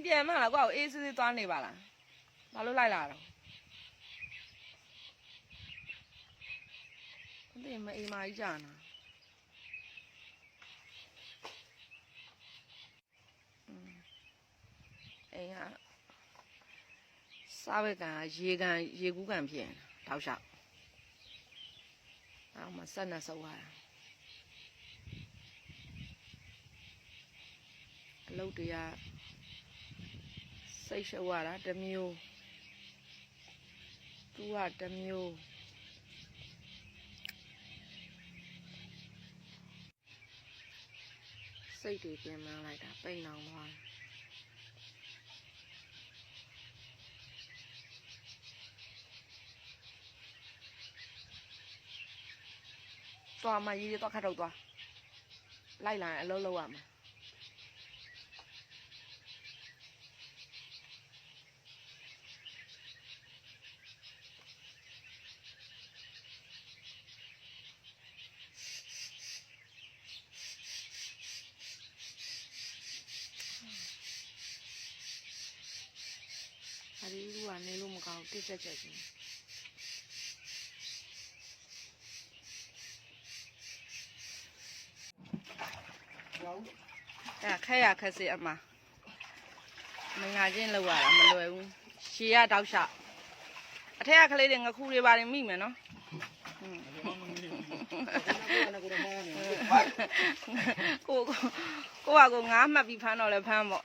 မ်ပြန်မှလားကိုယ့်ကိုအေးစစ်စစ်သွားနေပါလားဘာလို့လိုက်လာတော့မသိမအိမ်မကြီးကြာနာอืมအိမ်ကစားဝဲကန်ကရေကန်ရေကူးကန်ဖြစ်နေတာတောက်လျှောက်အောက်မှာဆက်နဲ့ဆုပ်ရတာအလုပ်တွေက စိတ်ရှုပ်ရတာတစ်မျိုးသူကတစ်မျိုးစိတ်တွေပြင်မှန်းလိုက်တာပိန်အောင်သွားတယ်သွားမရေးသွားခတ်တော့သွားလိုက်လာရင်အလုံးလုံးရမှာ အရီလူကနေလို့မကောင်း တစ်ချက်ချက်ချင်းရောင်းအဲ့ဒါခက်ရခက်စီအမမင်္ဂလာချင်းလောက်ရတာမလွယ်ဘူးရှည်ရတောက်လျှောက်အထက်ကကလေးတွေငခုတွေပါတယ်မိမယ်နော်ဟွန်းနေကိုတော့မောင်းနေကိုကိုကိုကကိုငားမှတ်ပြီးဖမ်းတော့လဲဖမ်းပေါ့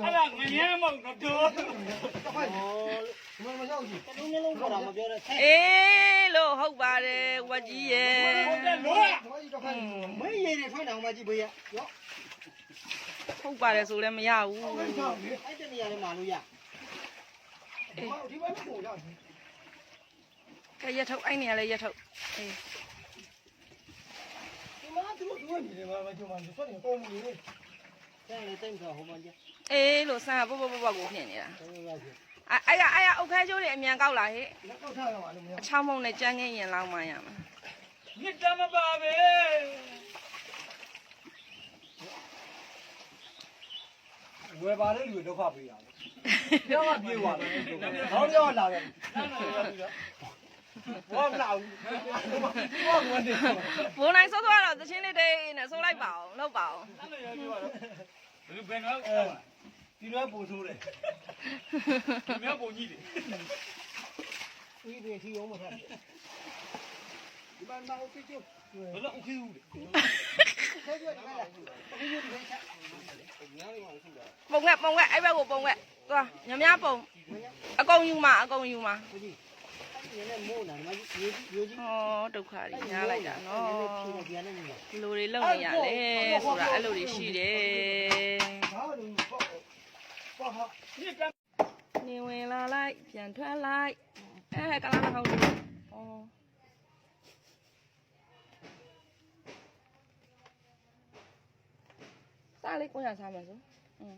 အဲ့ဒါငရမ်းမောက်တော့တော့ဟဲ့ဒီမှာမရောက်ကြီးတူးနှလုံးခေါ်တာမပြောနဲ့ဆက်အေးလို့ဟုတ်ပါတယ်ဝက်ကြီးရဲ့ဟုတ်တယ်လို့တော့ကြီးတော့ဟဲ့မင်းရည်တွေထွန်းအောင်မကြည့်ဘေးရရောဟုတ်ပါတယ်ဆိုလည်းမရဘူးအဲ့တဲ့နေရာလေးမှာလို့ရဒီဘက်ကိုရောက်ပြီကဲရက်ထုတ်အဲ့နေရာလဲရက်ထုတ်အေးဒီမှာသူတို့သူနေတယ်မှာမကြုံမှာဆွတ်နေတော့မလို့ဆန်းလေတိတ်တော့ဟိုမှာကြ အေးလို့ဆန်းကပုတ်ပုတ်ပုတ်ပုတ်ကိုဖြစ်နေတာတယ်ရောက်ပြီအဲ့အဲ့ရအဲ့ရအုတ်ခဲကျိုးတွေအမြန်ကောက်လာဟဲ့လက်ကောက်ထားရမှာလို့မရအချောင်းမုံနဲ့ကြမ်းခင်းရင်လောက်မှရမှာမြစ်တမပါပဲဝယ်ပါတဲ့လူတွေဒုက္ခပေးတာပြောင်းကပြေးသွားတယ်နောက်တော့လာတယ်ဘောမလာဘူးဘောမဝင်တယ်ဘိုးနိုင်စောစောကတော့သချင်းလေးတိတ်နဲ့ဆိုလိုက်ပါအောင်လောက်ပါအောင်အဲ့လိုရပြောတော့ဘယ်လိုဘယ်တော့ ဒီတော့ပို့ဆိုးတယ်ဒီမြောက်ပုံကြီးတယ်ဒီပြင်ထီအောင်မထားဒီမှာနောက်ပြချိုးဘယ်လိုအခုဦးလေဆက်ကြရတာလားဒီလိုဒီချက်ညာလေးမှာရှိတာပုံကက်ပုံကက်အဲ့ဘက်ကိုပုံကက်သွားညများပုံအကုန်ယူမှာအကုန်ယူမှာဟုတ်ကြီးအဲ့ဒီနဲ့မိုးနာဒီမှာရေကြီးရေကြီးဟောဒုက္ခတွေညားလိုက်တာနော်ဖြေနေပြန်နေမှာဒီလိုတွေလုပ်နေရလဲဆိုတာအဲ့လိုတွေရှိတယ်ဘာလို့ပေါ့ပေါ့ဟာမြစ်တ နေဝင်လာလိုက်ပြန်ထွက်လိုက်အဲကလာမဟုတ်ဘူးဩစားလေးကိုရစားမယ်ဆိုอืม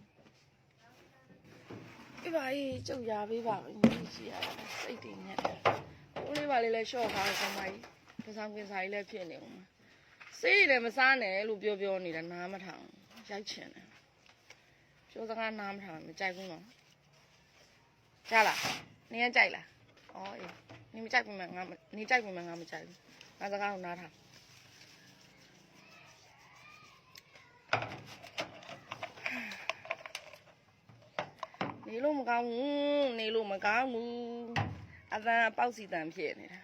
ပြပါရေးကြုတ်ရပေးပါဦးရှိရတာစိတ်တည်ညက်ကိုလေးပါလေးလဲရှော့ထားတယ်ဆမကြီးပစံကင်စာကြီးလည်းဖြစ်နေဦးစေးတယ်မစားနဲ့လို့ပြောပြောနေတာနားမထောင်ရိုက်ချင်တယ် ပြောစကားနားမထောင်မကြိုက်ဘူးနော်ကြားလားနင်ကကြိုက်လားဩအေးနင်မကြိုက်ဘူးမငါမနင်ကြိုက်ဘူးမငါမကြိုက်ဘူးငါစကားကိုနားထောင်နေလို့မကောင်းဘူးနေလို့မကောင်းဘူးအသံပေါက်စီတန်ဖြစ်နေတာ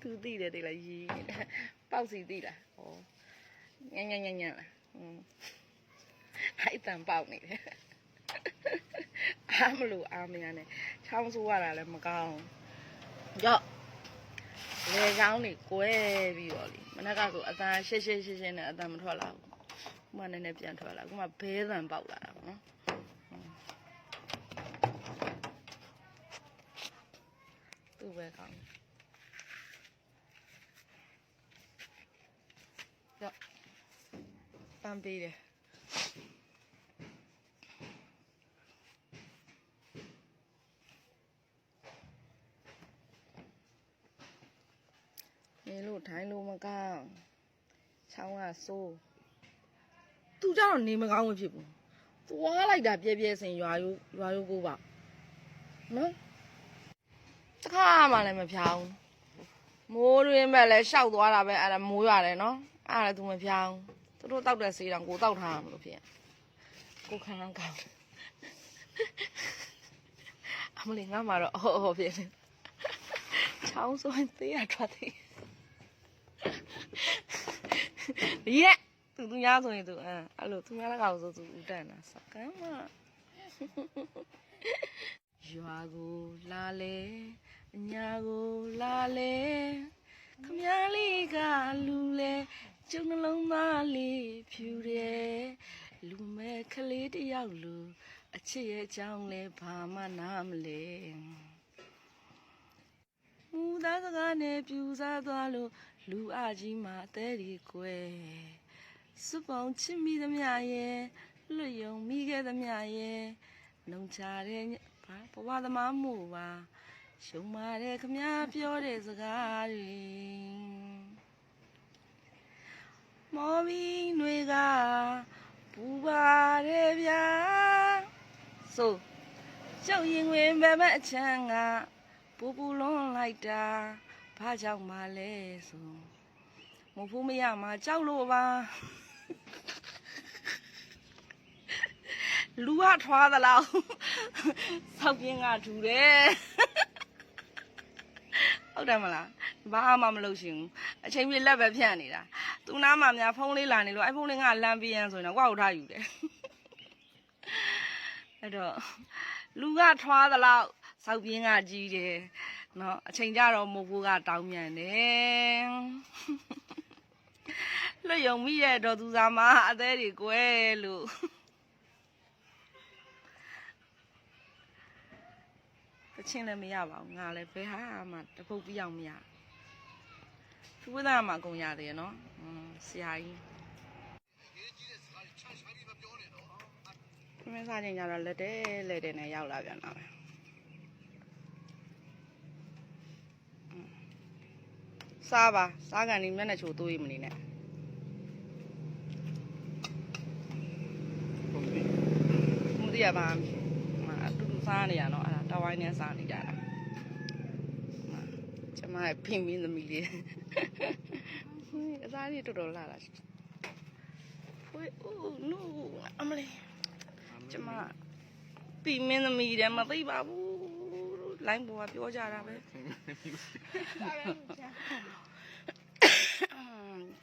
သူသိတယ်တိတ်လားရီးနေတာပေါက်စီသိလားဩညံ့ညံ့ညံ့ညံ့လားอืม အဲ့တန်ပေါက်နေတယ်အားမလို့အားမရနဲ့ချောင်းဆိုးရတာလည်းမကောင်းရော့လေချောင်းတွေကွဲပြီးတော့လေမနက်ကဆိုအတန်ရှက်ရှက်ရှက်ရှက်နဲ့အတန်မထွက်လာဘူးခုမှနည်းနည်းပြန်ထွက်လာခုမှဘဲတန်ပေါက်လာတာပေါ့နော်သူ့ပဲကောင်း ပန်းပေးတယ်နေလို့ထိုင်လို့မကောင်းချောင်းကဆိုးသူကြတော့နေမကောင်းမဖြစ်ဘူးသွားလိုက်တာပြဲပြဲစင်ရွာရိုးရွာရိုးကိုပါနော်တခါမှလည်းမဖြောင်းမိုးရင်းဘက်လည်းရှောက်သွားတာပဲအဲ့ဒါမိုးရတယ်နော်အဲ့ဒါလည်းသူမဖြောင်း သူတို့တောက်တဲ့ဆေးတောင်ကိုတောက်ထားမှာမလို့ဖြစ်ကိုခန်းကောင်းအမလေးငါမှတော့အော်အော်ဖြစ်နေချောင်းဆိုရင်သေးရထွက်သေးရက်သူသူများဆိုရင်သူအဲအဲ့လိုသူများလည်းကောက်ဆိုသူဦးတန်တာစကမ်းမရွာကိုလာလေအညာကိုလာလေခမည်းလေးကလူလေ ကျုံနှလုံးသားလေးဖြူတယ်လူမဲ့ကလေးတစ်ယောက်လူအချစ်ရဲ့အကြောင်းလဲဘာမှနားမလဲမူသားစကားနဲ့ပြူစားသွားလို့လူအကြီးမှာအသေးဒီကွယ်စွပောင်ချစ်မိသမျှရဲ့လွတ်ယုံမိခဲ့သမျှရဲ့နှုံချတဲ့ဘာဘဝသမားမှုပါရှုံမာတဲ့ခမပြောတဲ့စကားတွေ မော်ဘီຫນွေကပူပါတယ်ဗျာဆိုကျုပ်ရင်ဝင်ဘယ်ဘက်အချမ်းကပူပူလွန်လိုက်တာဘာကြောင့်မလဲဆိုမဖို့မရမှာကြောက်လို့ပါလူကထွားသလားစောက်ပြင်းကထူတယ်ဟုတ်တယ်မလားဘာမှမလုပ်ရှင်ဘူးအချိန်ပြည့်လက်ပဲဖြန့်နေတာ သူနားမှာများဖုန်းလေးလာနေလို့အဲ့ဖုန်းလေးကလမ်းပြရန်ဆိုရင်တော့ကိုယ့်ကိုထားယူတယ်အဲ့တော့လူကထွားသလားစောက်ပြင်းကကြီးတယ်နော်အချိန်ကြတော့မိုးဖိုးကတောင်းမြန်တယ်လွတ်ယုံမိရဲ့တော်သူစားမအသေးတွေကိုယ်လို့တချင်းလည်းမရပါဘူးငါလည်းဘယ်ဟာမှတပုတ်ပြအောင်မရ သူဝိသားမှာအကုန်ရသေးရနော်อืมဆရာကြီးမင်းစားချင်းကြတော့လက်တဲလက်တဲနဲ့ရောက်လာပြန်တာပဲစားပါစားကန်ဒီမျက်နှာချိုသွေးမနေနဲ့မသိရပါမအတူတူစားနေရနော်အဲ့ဒါတဝိုင်းနဲ့စားနေကြတာကျ မရဲ့ဖိမင်းသမီးလေးအစားလေးတော်တော်လာတာဖွေးဦးနူအမလေးကျမဖိမင်းသမီးတယ်မသိပါဘူးလိုင်းပေါ်ကပြောကြတာပဲ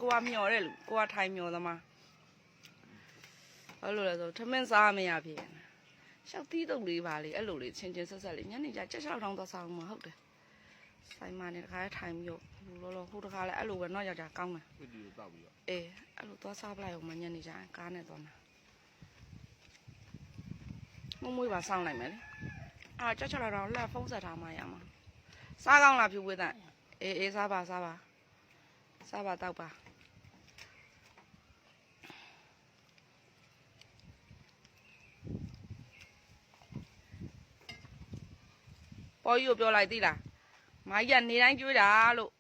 ကိုကမျောတဲ့လူကိုကထိုင်မျောသမားဘာလို့လဲဆိုထမင်းစားမရဖြစ်နေရှောက်တီးတုပ်လေးပါလေအဲ့လိုလေးချင်းချင်းဆက်ဆက်လေးညနေကျချက်ချောက်ထောင်းသွားစားမှာဟုတ်တယ် ဆိုင်မနဲ့တခါလဲထိုင်မျောဘူးလောလောဟိုတခါလဲအဲ့လိုပဲတော့ယောက်ျားကောင်းတယ်ဗီဒီယိုတောက်ပြီးတော့အေးအဲ့လိုသွားစားပလိုက်အောင်မညနေကျကားနဲ့သွားမှာမမွေးပါစောင်းလိုက်မယ်လေအာချက်ချောက်ထောင်းလက်ဖုံးဆက်ထားမှရမှာစားကောင်းလားဖြူဝေးတဲ့အေးအေးစားပါစားပါစားပါတောက်ပါပေါ်ကြီးကိုပြောလိုက်သိလား မိုင်းကနေတိုင်းကျွေးတာလို့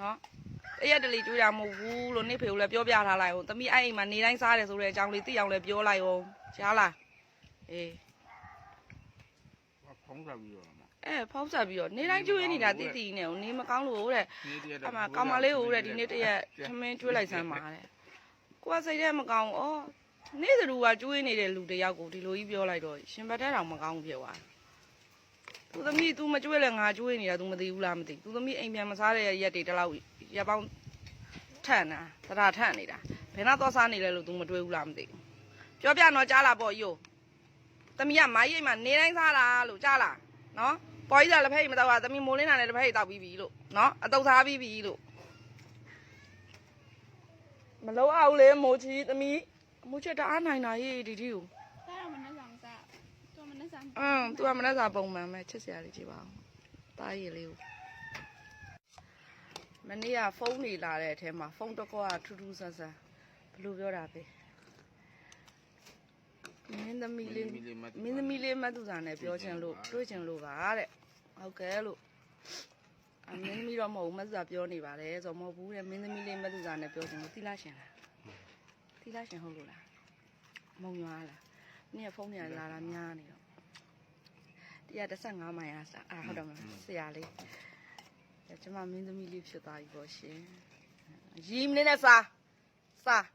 နော်တရက်တလေကျွေးတာမဟုတ်ဘူးလို့နေဖေကိုလည်းပြောပြထားလိုက်အောင်တမိအဲ့အိမ်မှာနေတိုင်းစားတယ်ဆိုတဲ့အကြောင်းလေးသိအောင်လည်းပြောလိုက်အောင်ကြားလားအေးဖုံးစားပြီးတော့မှာအဲဖောက်ဆက်ပြီးတော့နေတိုင်းကျွေးနေတာတိတိနဲ့ဟိုနေမကောင်းလို့တဲ့ဒီတရက်အမကောင်မလေးကိုတဲ့ဒီနေ့တရက်ထမင်းကျွေးလိုက်စမ်းပါတဲ့ကိုကစိတ်ထဲမကောင်းဩနေ့သူကကျွေးနေတဲ့လူတယောက်ကိုဒီလိုကြီးပြောလိုက်တော့ရှင်ဘတ်တဲ့တောင်မကောင်းဖြစ်သွား သူသမီး तू မကျွေးလဲငါကျွေးနေတာ तू မသိဘူးလားမသိ तू သမီးအိမ်ပြန်မစားတဲ့ရက်တွေတလောက်ရက်ပေါင်းထန့်တာတရာထန့်နေတာဘယ်တော့သွားစားနေလဲလို့ तू မတွေးဘူးလားမသိပြောပြတော့ကြားလာပေါ့ယိုသမီးကမိုင်းရိပ်မှာနေတိုင်းစားတာလို့ကြားလာနော်ပေါ်ကြီးကလက်ဖက်မတော့တာသမီးမိုးလင်းတာလည်းလက်ဖက်တောက်ပြီးပြီလို့နော်အတုပ်စားပြီးပြီလို့ မလုံးအောင်လေမိုးချီသမီးမိုးချက်တအားနိုင်တာရေးဒီဒီကို အင်း तू ကမနေ့စာပုံမှန်ပဲချစ်စရာလေးကြည့်ပါအောင်တားရည်လေးကိုမနေ့ကဖုန်းနေလာတဲ့အထဲမှာဖုန်းတစ်ခေါက်ကထူးထူးဆန်းဆန်းဘယ်လိုပြောတာပဲမင်းသမီးလေးမင်းသမီးလေးမတ်သူစာနဲ့ပြောချင်လို့တွေ့ချင်လို့ပါတဲ့ဟုတ်ကဲ့လို့အမင်းသမီးတော့မဟုတ်ဘူးမတ်သူစာပြောနေပါတယ်ဆိုတော့မဟုတ်ဘူးတဲ့မင်းသမီးလေးမတ်သူစာနဲ့ပြောချင်လို့သီလာရှင်လားသီလာရှင်ဟုတ်လို့လားမုံရွာလားနေ့ကဖုန်းပြန်လာတာများနေတော့ တရား15မိုင်အားစားအာဟုတ်တယ်မလားဆရာလေးကျမမင်းသမီးလေးဖြစ်သွားပြီပေါ့ရှင်ရီမနေနဲ့စားစား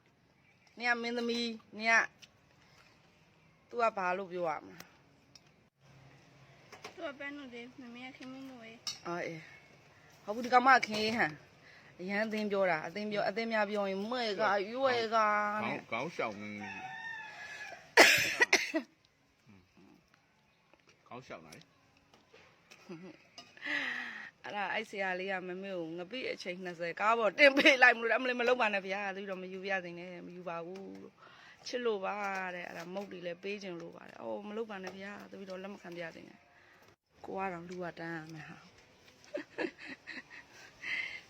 နေကမင်းသမီးနေက तू ကဘာလို့ပြောရမလဲသူကပန်းလို့တယ်မမေကခင်မင်းလို့ပဲအော်အေးဟုတ်ဘူးဒီကမခင်းဟန်အရန်အသိမ်းပြောတာအသိမ်းပြောအသိမ်းများပြောရင်မွဲကရွဲကခေါနဲ့င်းခေါင်းရှောင်းမင်းကြီး ခေါင်းရှောင်းလာလေအဲ့ဒါအဲ့ဆရာလေးကမမေကိုငပိအချိန်20ကားပေါ်တင်ပေးလိုက်မလို့အမလေးမလုပ်ပါနဲ့ဗျာသူတော့မယူပြသိနဲ့မယူပါဘူးလို့ချစ်လို့ပါတဲ့အဲ့ဒါမုတ်တီလည်းပေးခြင်းလို့ပါတယ်အော်မလုပ်ပါနဲ့ဗျာသူပြီးတော့လက်မခံပြသိနဲ့ကိုကတော့လူကတန်းရမယ်ဟာ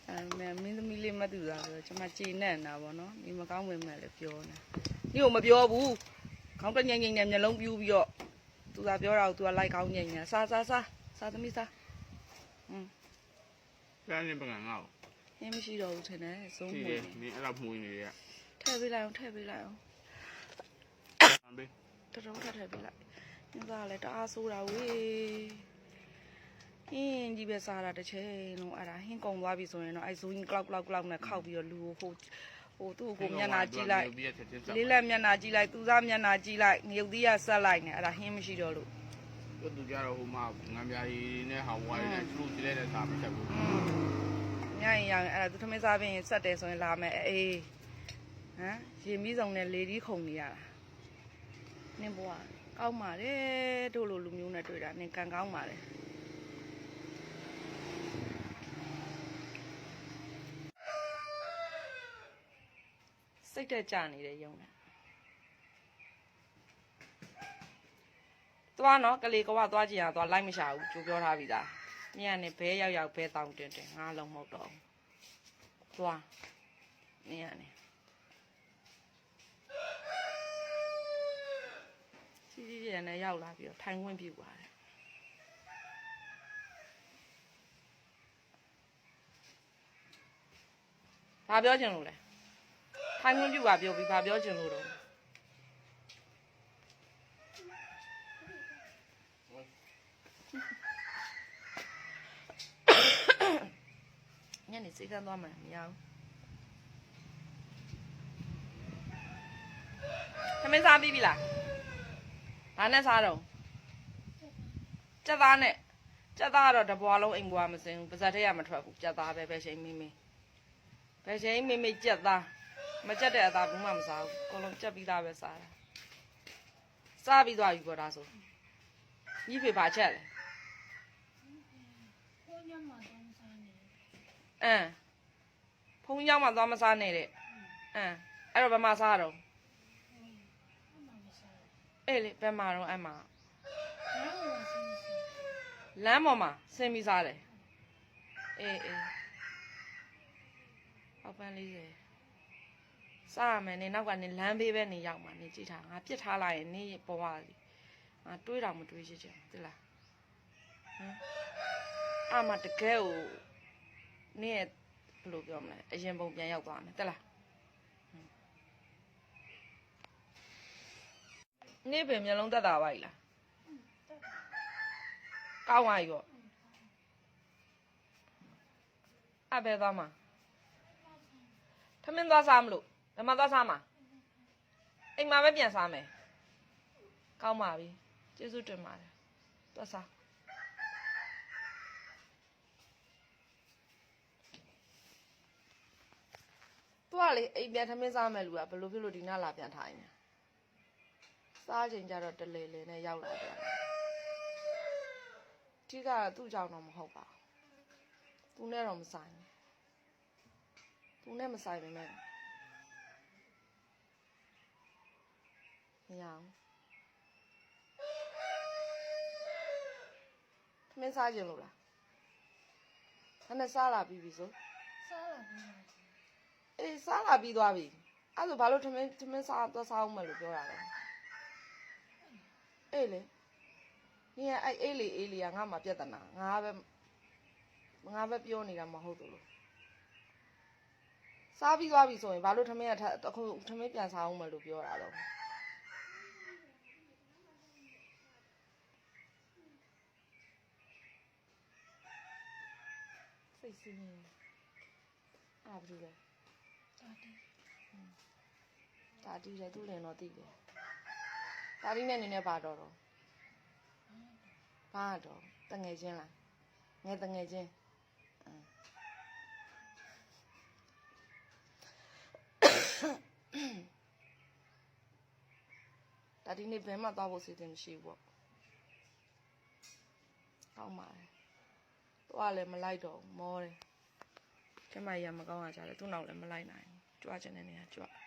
အဲ့မင်းမင်းသမီးလေးမတူတာဆိုတော့ကျွန်မကြည်နဲ့နာပါတော့ဒီမကောင်းဝင်မဲ့လည်းပြောနေဒီကိုမပြောဘူးခေါင်းတငိမ့်ငိမ့်နဲ့မျက်လုံးပြူးပြီးတော့ သူကပြောတာကိုသူကလိုက်ကောင်းငိမ့်နေစားစားစားစားသမီးစားကျန်နေပကံငါ့ကိုဟင်းမရှိတော့ဘူးထင်တယ်စုံးရှိမွေတယ်နေနင်းအဲ့လိုမှုနေရထည့်ပေးလိုက်အောင်ထည့်ပေးလိုက်အောင်အမ်ဘေးတော်တော်ထည့်ထည့်ပေးလိုက်ညသားကလည်းတအားဆိုးတာဝေးဟင်းကြီးပဲစားတာတစ်ချိန်လုံးအဲ့ဒါဟင်းကုံသွားပြီဆိုရင်တော့အဲ့ဇူးကြီးကလောက်ကလောက်ကလောက်နဲ့ခောက်ပြီးတော့လူကိုဟို ဟိုသူ့ကိုမျက်နှာကြည့်လိုက်ပြီးရချက်ချင်းစားလေးလက်မျက်နှာကြည့်လိုက်သူစားမျက်နှာကြည့်လိုက်ငရုတ်သီးကဆက်လိုက်နေအဲ့ဒါဟင်းမရှိတော့လို့တို့သူကြတော့ဟိုမှာငံပြားကြီးနဲ့ဟာဝိုင်းနဲ့သူ့ကြည့်လိုက်တဲ့စားမချက်ဘူးอืมညရင်ရရင်အဲ့ဒါသူသမင်းစားပြီးရင်ဆက်တယ်ဆိုရင်လာမယ်အေးဟမ်ရင်ပြီးဆုံးနဲ့လေဒီခုံနေရတာနင်းဘွားကောင်းပါတယ်တို့လိုလူမျိုးနဲ့တွေ့တာနင်းကန်ကောင်းပါတယ် တ်တက်ကြနေတဲ့ယုံတာသွားနော်ကလေးကဝသွားကြည့်ရသွားလိုက်မရှာဘူးကြိုပြောထားပြီသားမြင်ကနေဘဲရောက်ရောက်ဘဲတောင်းတင်တင်ငါလုံးမဟုတ်တော့ဘူးသွားမြင်ကနေစီစီရနဲ့ရောက်လာပြီးတော့ထိုင်ခွင့်ပြုပါတယ်ဘာပြောချင်လို့လဲ ထိုင်ခွင့်ပြုပါပြောပြီးဘာပြောချင်လို့တော့ညနေစိတ်ကန်းသွားမှမရဘူးသမင်းစားပြီးပြီလားဘာနဲ့စားတော့ကြက်သားနဲ့ကြက်သားကတော့တပွားလုံးအိမ်ဘွားမစင်ဘူးပါဇက်ထဲရမထွက်ဘူးကြက်သားပဲပဲရှိန်မင်းမင်းပဲရှိန်မင်းမင်းကြက်သား မကြက်တဲ့အသားဘူးမှမစားဘူးအကုန်လုံးကြက်ပြီးသားပဲစားတာစားပြီးသွားပြီပေါ့ဒါဆိုညီဖေပါချက်လေအမ်ဖုန်းကြောင်းမှသွားမစားနဲ့တဲ့အမ်အဲ့တော့ဘယ်မှာစားတော့အေးလေဘယ်မှာတော့အမ်မှာလမ်းပေါ်မှာဆင်းပြီးစားတယ်အေးအေးဟောက်ပန်းလေးရယ် စားရမယ်နေနောက်ကနေလမ်းဘေးပဲနေရောက်မှာနေကြည့်ထားငါပြစ်ထားလိုက်ရင်နေပေါ်ပါလိငါတွေးတော့မတွေးချင်ချင်သိလားဟမ်အမတကယ်ကိုနင့်ရဲ့ဘယ်လိုပြောမလဲအရင်ပုံပြန်ရောက်သွားမယ်တက်လားနေ့ပင်မျိုးလုံးတက်တာပါ ਈ လားကောင်းပါ ਈ ပေါ့အဘယ်သွားမှာထမင်းသွားစားမလို့ ဓမ္မသွားစားမှာအိမ်မှာပဲပြန်စားမယ်ကောင်းပါပြီကျေးဇူးတင်ပါတယ်သွားစားသူကလေအိမ်ပြန်ထမင်းစားမယ်လူကဘယ်လိုဖြစ်လို့ဒီနားလာပြန်ထိုင်နေစားချိန်ကျတော့တလေလေနဲ့ရောက်လာတယ်ဒီကသူ့ကြောင့်တော့မဟုတ်ပါဘူးသူနဲ့တော့မဆိုင်ဘူးသူနဲ့မဆိုင်ပေမဲ့ မရအောင်ထမင်းစားခြင်းလို့လားခဏစားလာပြီပြီဆိုအေးစားလာပြီးသွားပြီအဲ့ဒါဘာလို့ထမင်းထမင်းစားသွားစားအောင်မလို့ပြောတာလဲအေးလေနေအဲ့အေးလေအေးလေကငါမှပြဿနာငါပဲငါပဲပြောနေတာမဟုတ်ဘူးလို့စားပြီးသွားပြီဆိုရင်ဘာလို့ထမင်းကထအခုထမင်းပြန်စားအောင်မလို့ပြောတာတော့ စိတ်ဆင်းနေအာဘူးလေတာတီဒါတီးတယ်သူ့လင်တော့တီးတယ်ဒါတီးနဲ့နေနဲ့ပါတော့တော့ဘာတော့တငယ်ချင်းလားငယ်တငယ်ချင်းအင်းဒါတီးနေဘယ်မှသွားဖို့စီစဉ်မရှိဘူးပေါ့ကောင်းပါလေ သွားလည်းမလိုက်တော့ဘူးမောတယ်ကျမကြီးကမကောင်းတာကြတယ်သူ့နောက်လည်းမလိုက်နိုင်ဘူးကြွားချင်တဲ့နေရာကြွား